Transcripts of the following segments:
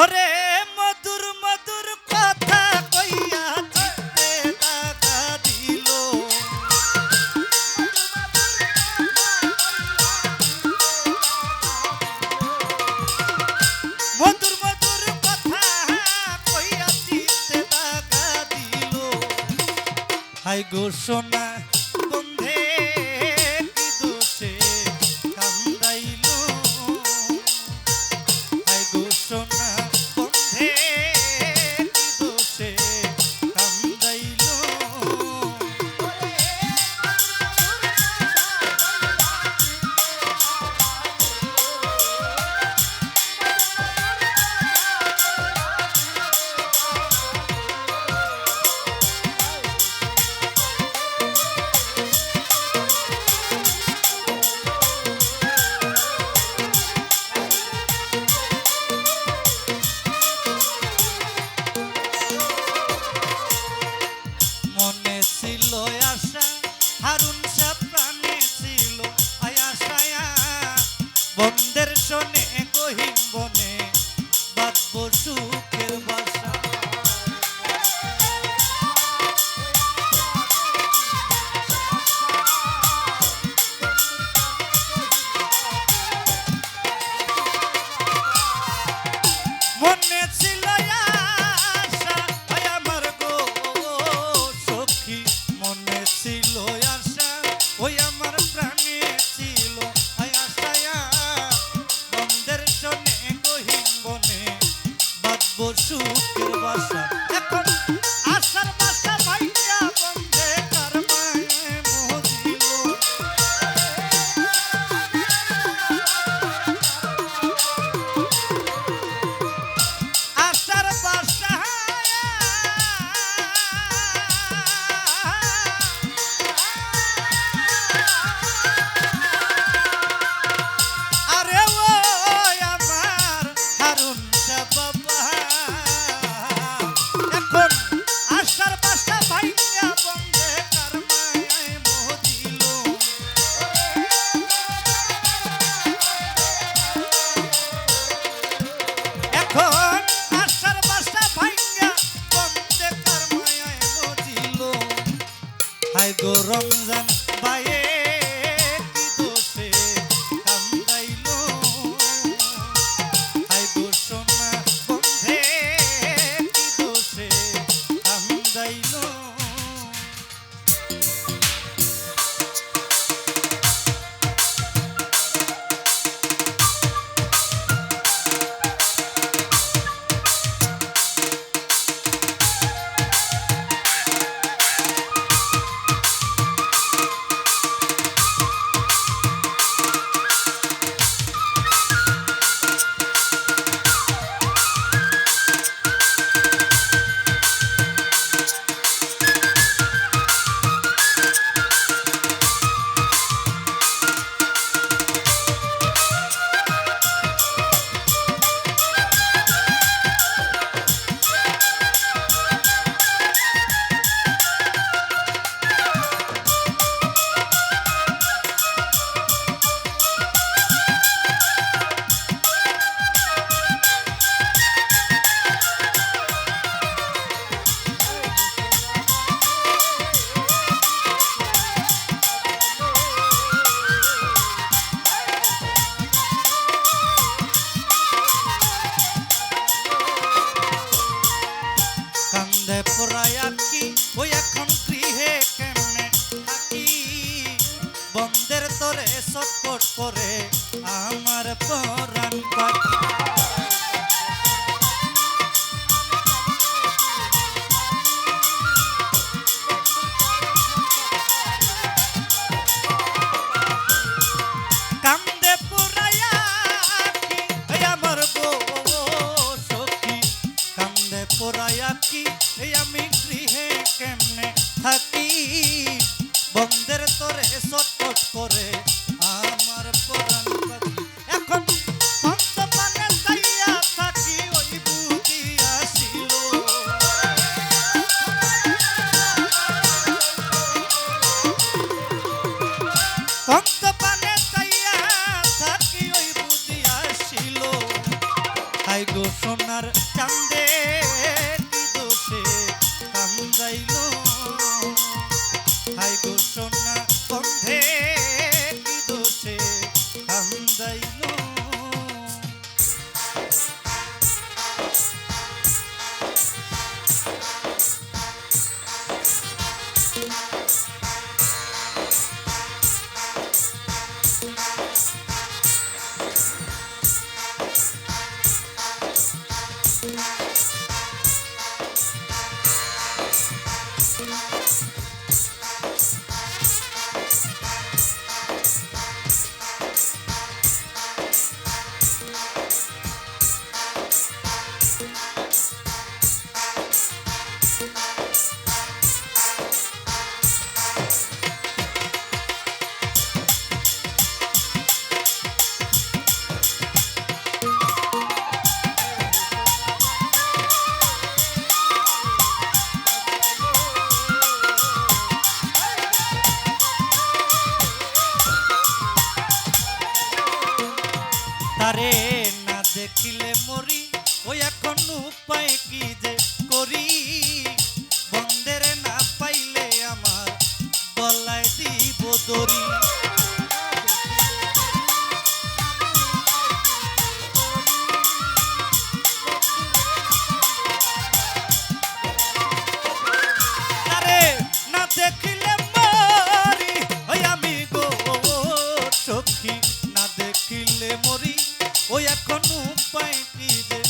ওরে মধুর মধুর কথা কইয়া চিত্তে টাকা দিল। মধুর মধুর কথা কইয়া চিত্তে টাকা দিল। হাই গো সোনা হারুন সাপ দেখিলে মরি ওই এখন উপায় কি যে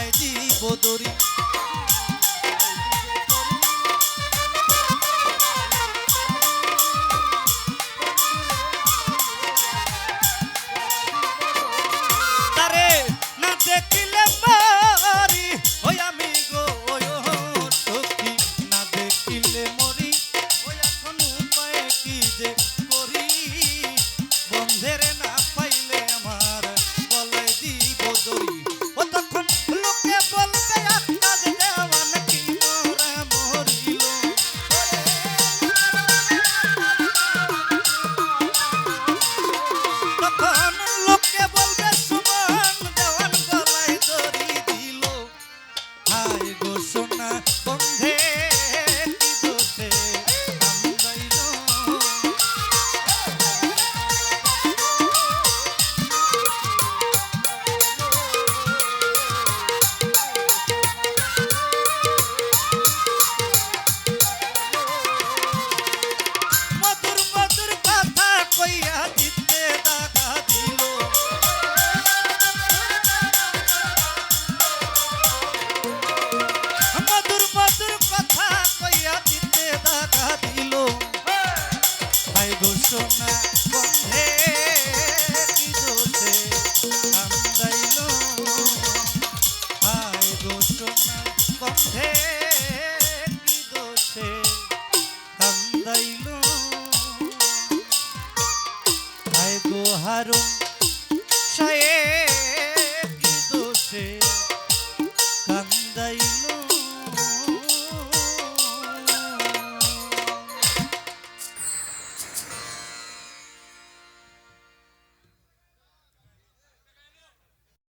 তোমায় দিব দরি Barack কান্দাইল হায় গো হারুন